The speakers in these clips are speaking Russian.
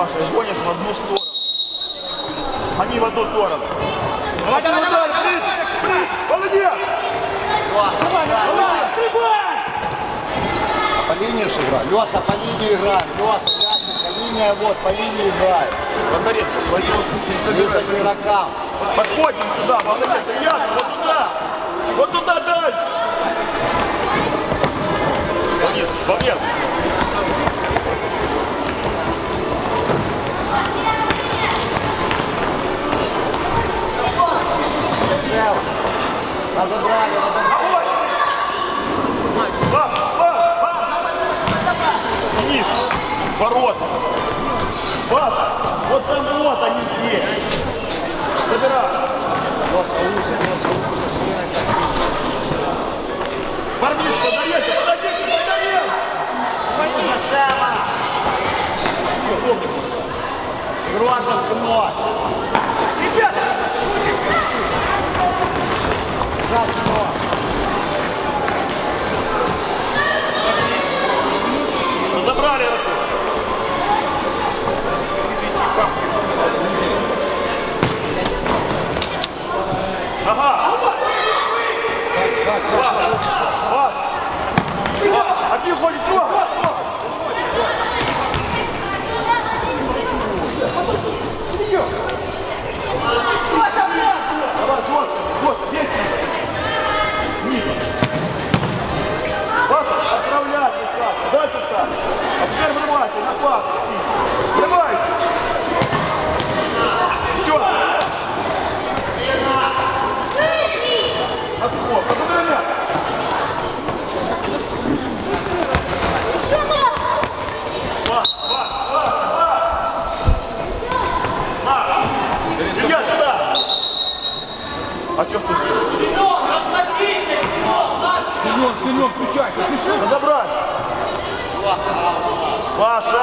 Паша, гонишь в одну сторону. Они в одну сторону. Давай, давай, давай, давай, давай, молодец! Давай, давай, прибавь! По линии же играй. Леша, по линии играй. Леша, Леша, линия вот, по линии играй. Бондаренко, свои. Ближе к игрокам. Подходим сюда, Бондаренко, я, вот туда. Вот туда дальше. Вниз, вниз. Шева. Разобрали, разобрали. Пас, пас, пас. Вниз. Ворота. Пас. Вот там вот они здесь. Забирай. Леша, лучше, Леша, лучше, шире. Парниш, Бондаренко, Бондаренко, Бондаренко. Лучше, Шева. Игрок за спиной. Ребята, Жать спиной. Забрали руку. Ага. Пас, пас. Один ходит, два. Давай, жестко, жестко, бей себя. Низко. Пас, отправлять, Саша. Дальше, Саша. А теперь врывайся, на пас. Врывайся. Все. На скок. А куда мяч? Пас, пас, пас, пас. Пас. Илья, сюда. А что ты? Семен, включайся. Ты Разобрать. Паша.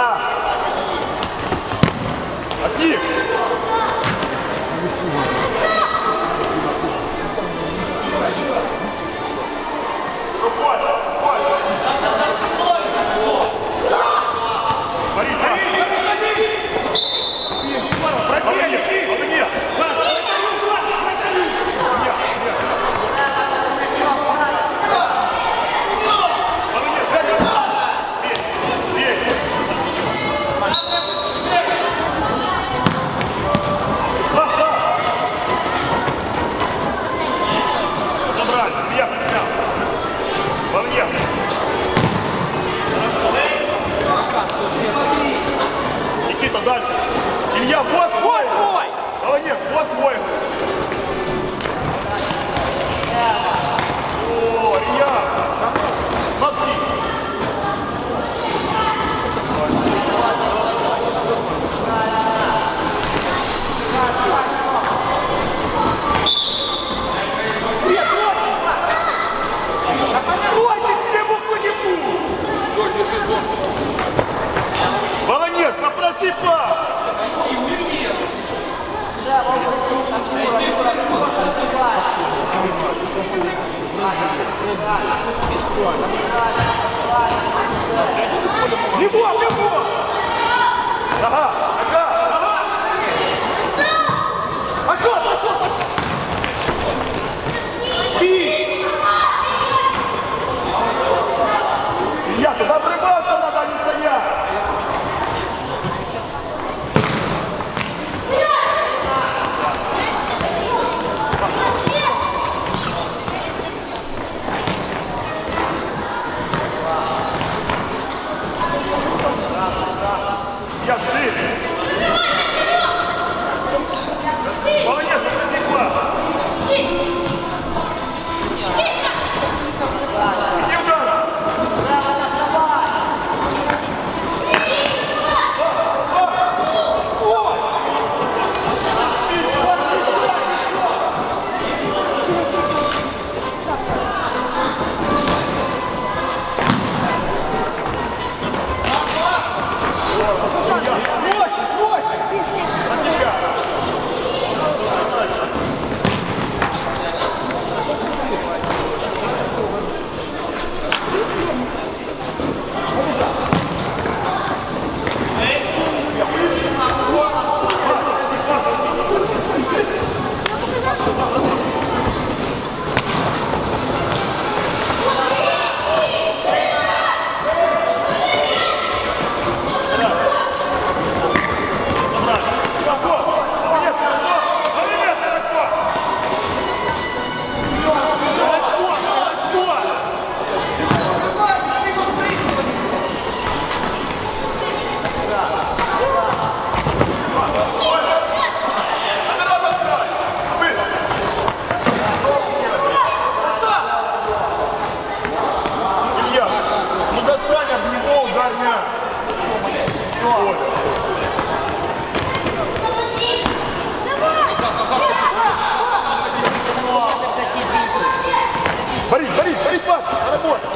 назад, на работу.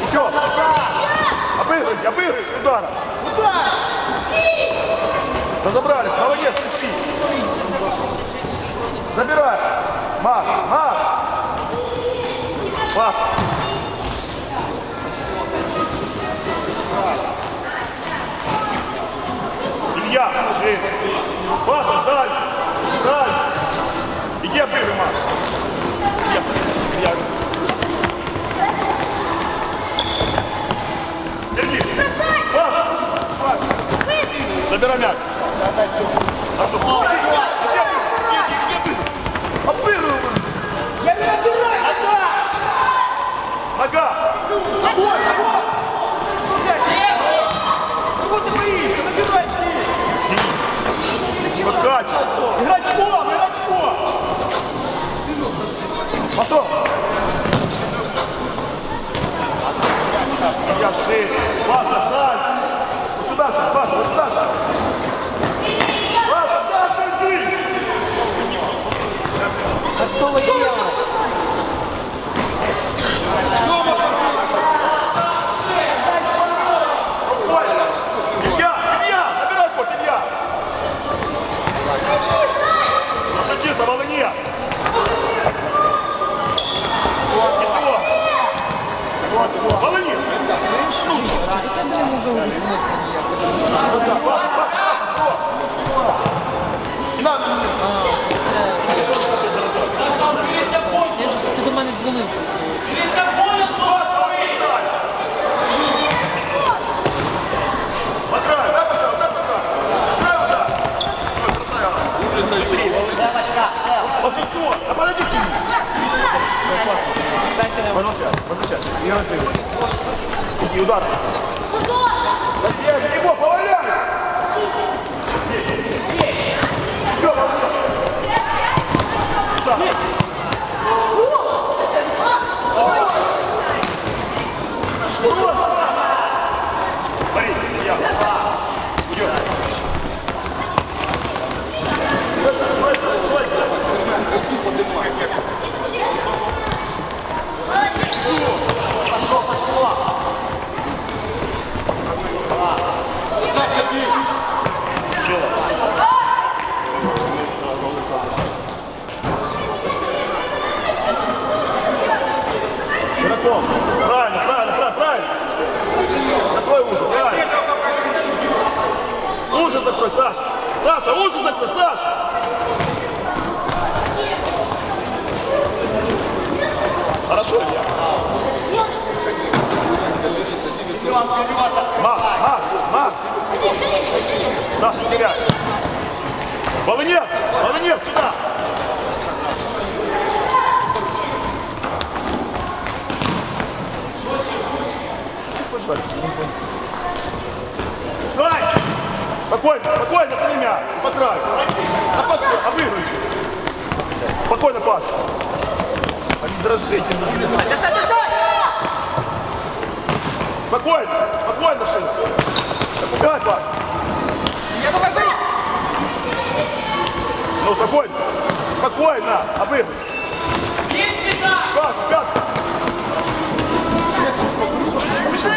Еще. Обыгрывайте, обыгрывайте ударом. Удар. Разобрались, молодец, ищи. Забирай. Марш, марш. Марш. Илья, подожди. Паша, дай. Дай. Иди обыгрывай, Марш. Илья, Илья. Забирай мяч. Хорошо. Нога. Огонь, огонь. Денис. По качеству. Игрочко, игрочко. Пошел. Я ты. Паша, дальше. Вот сюда, Паша, вот сюда. Паша, дальше иди. Что вы делаете? Ой, Илья, Илья, набирай ход, Илья. Включи, Волыне. Волыне. Не надо. Ти до мене дзвонив. По краю, да, по краю, да, по краю. Правильно, да. Ой, красава. Быстрее. Под лицо. А подойди к нему. Возвращай, возвращай. Я разыгрываю. Иди, удар. Забей, его, поваляй. Все, поваляй. Удар. Смотри, я. Идет. Стой, стой, стой. Игроком. Правильно, правильно, правильно, правильно. Закрой уши, правильно. Уши закрой, Саша. Саша, уши закрой, Саша. Хорошо, Илья. Мак, Мак, Мак. Саша, не теряй. Волынец, Волынец, сюда. Сай! Спокойно, спокойно, за краю. На пас, обыгрывай. Спокойно, пас. Они дрожите. Спокойно, спокойно, сын. Опускай, пас. Ну, спокойно. Спокойно, обыгрывай. Пас, пас. Еще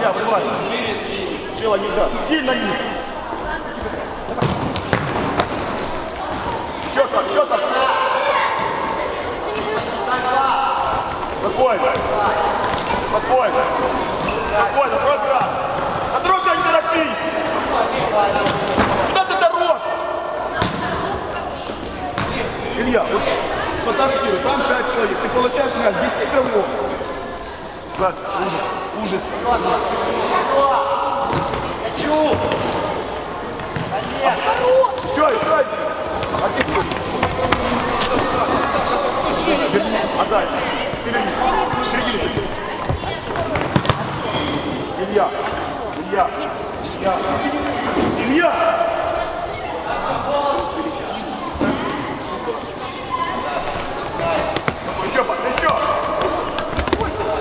Илья, вырывай. Чела не да. Сильно не. Еще Саш, еще Саш. Спокойно. Спокойно. Спокойно, трогай. А трогай, не торопись. Куда ты торопишь? Илья, вот сфотографируй, там 5 человек, ты получаешь мяч, 10 голов. Класс, ужас ужас. Хочу! Еще один. А ты? Верни, отдай. Ты верни. Илья, Илья, Илья, Илья! Еще, Паша, еще!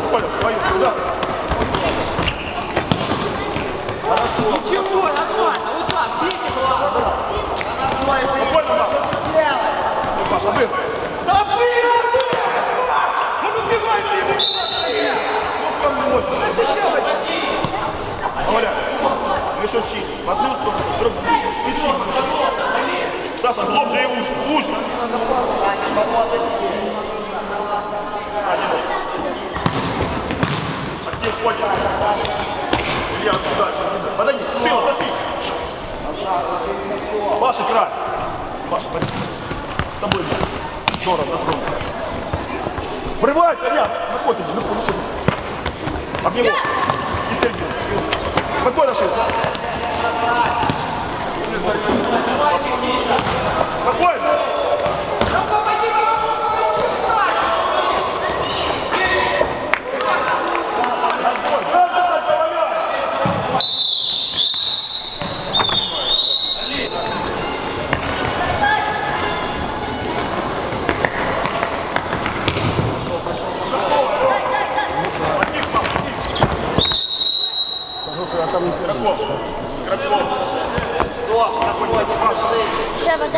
Понял, твою, туда. Ничего, нормально. Вот так, бейте туда. Спокойно, Маша. Паша, вы. Да блин! Он убивает его! Ну, кому Говорят, решил щит. В одну сторону, в другую. Саша, глубже и уши. Уши. А где Котя? Илья, куда? Подойди. Сила, проси. Паша, играй. Паша, пойди. С тобой. Здорово, здорово. Врывайся, Илья. На Котя, на Котя. Об него. И середину. Спокойно, Шил. Спокойно. Треба дай.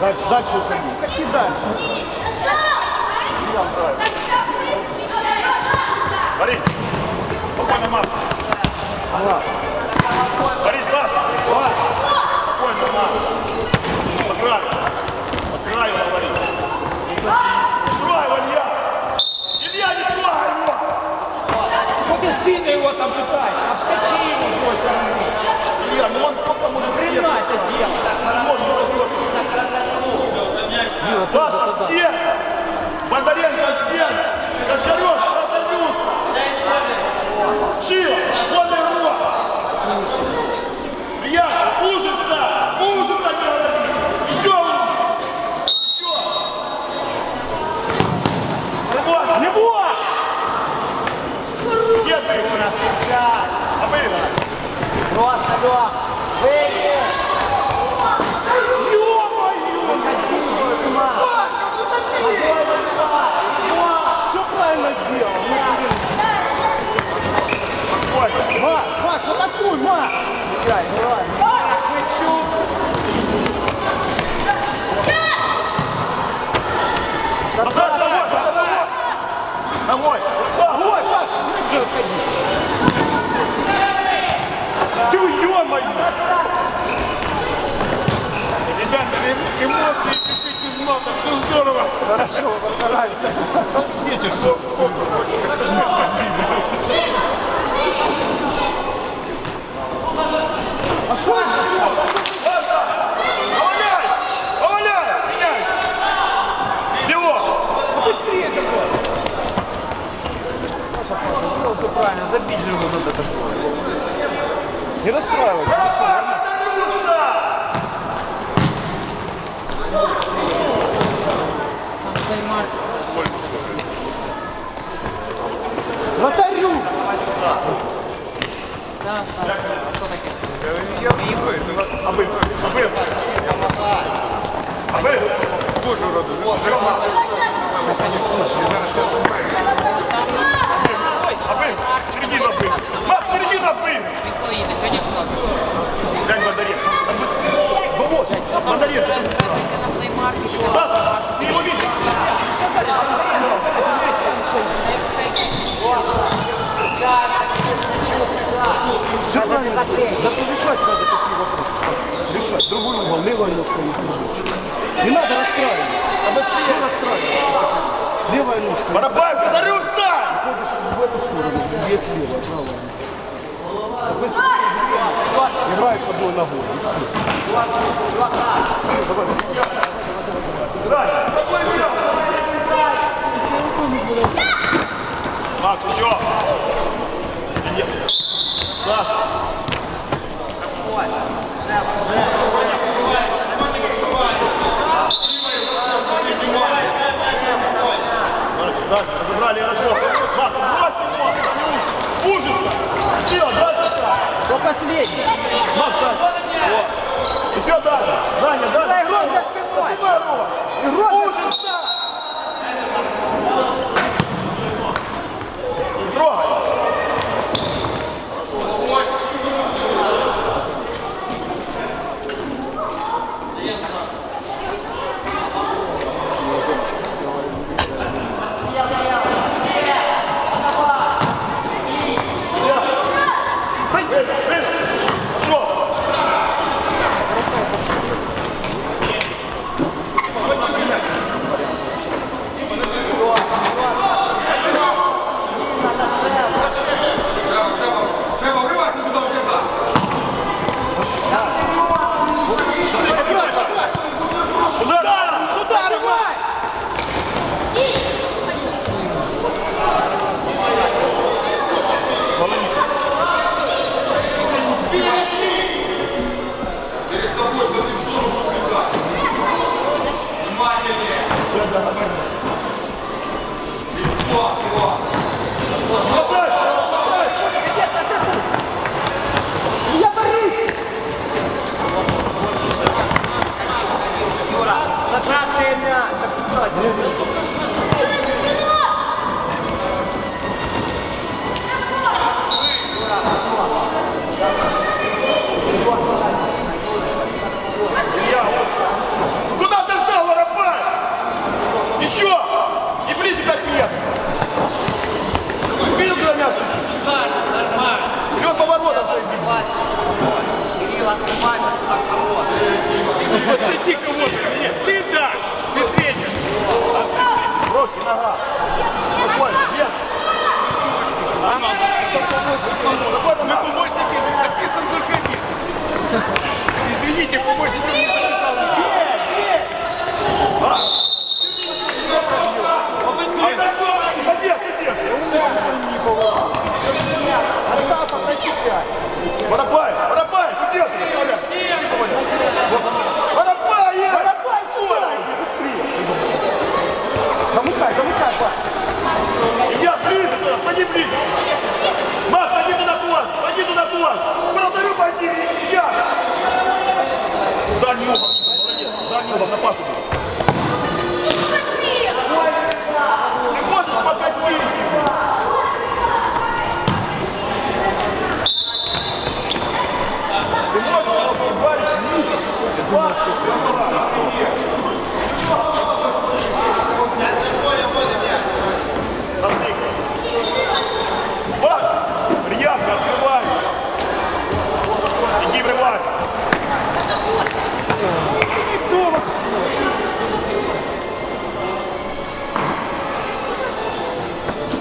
Дальше, дальше уходи. Какие дальше? Марк. Борис, Бас, Бас. Спокойно, Марк. Подбирай. Подбирай его, Борис. Трогай его, Илья. Илья, не трогай его. Сколько спину его там пытаешься? Обскочи его просто. Илья, ну он только может Хрена это дело. Паша, стен! Бондаренко, стен! Кошарев, Протонюс! Шила, вон его! Илья, ужаса! Ужаса, говори! Еще ужас! Еще! Его! Его! Где ты? А вы? Просто, Лех! Выйди! Ё-моё! Все правильно сделал! Спокойно. Макс, Макс, атакуй, Макс! Играй, давай! Назад, давай, давай! Давай! Давай! Тю, ё-моё! Ребята, эмоции чуть-чуть без мата, все здорово. Хорошо, постараемся. Дети, что? А что! Все правильно, забить же его надо такое. Не расстраивайся! Давай, подаю сюда! Вратарю! Абы, абы! Абы! Боже, роду! Абы!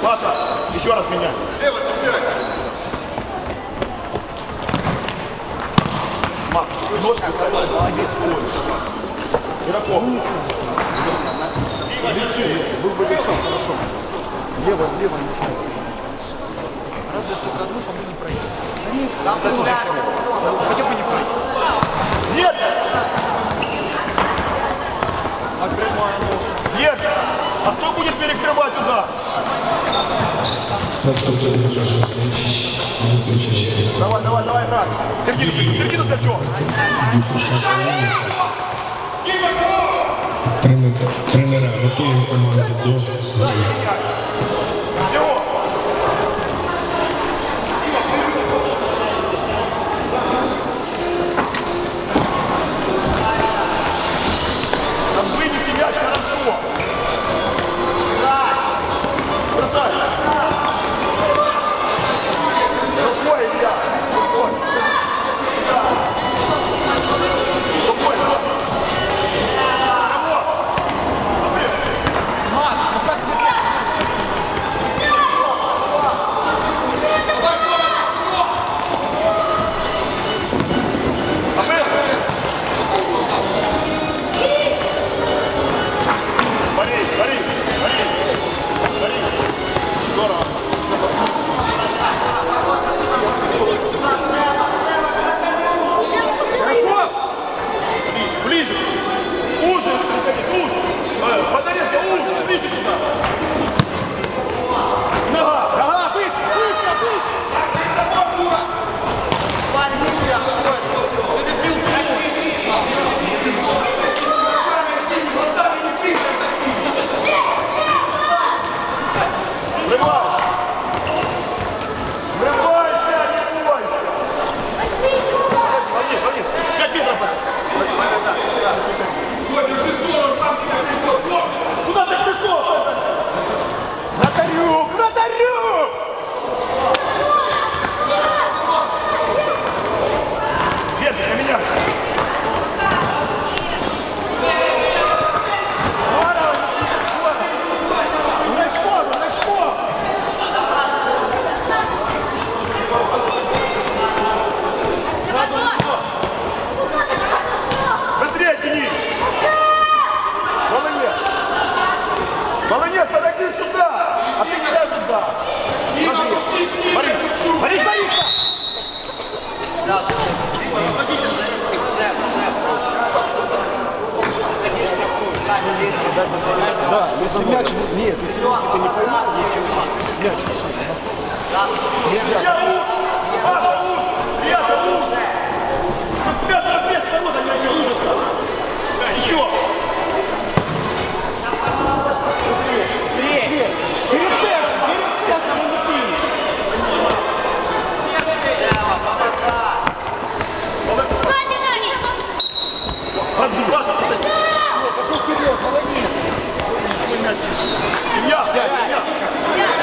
Паша, еще раз меня. Лево, цепляй. Мак, ножку ставишь, молодец, поешь. Игроков. Лечи, был бы лечен, хорошо. Лево, лево нужно. Разве только одну, что мы не пройдем. Там тоже Хотя бы не пройдем. Нет! Нет! А кто будет перекрывать удар? Давай, давай, давай, брат. Сергей, Сергей, ну для чего? Тренера, готовим команду до. Подбил. Паша, подбил. Пошел вперед, молодец. Илья, Илья,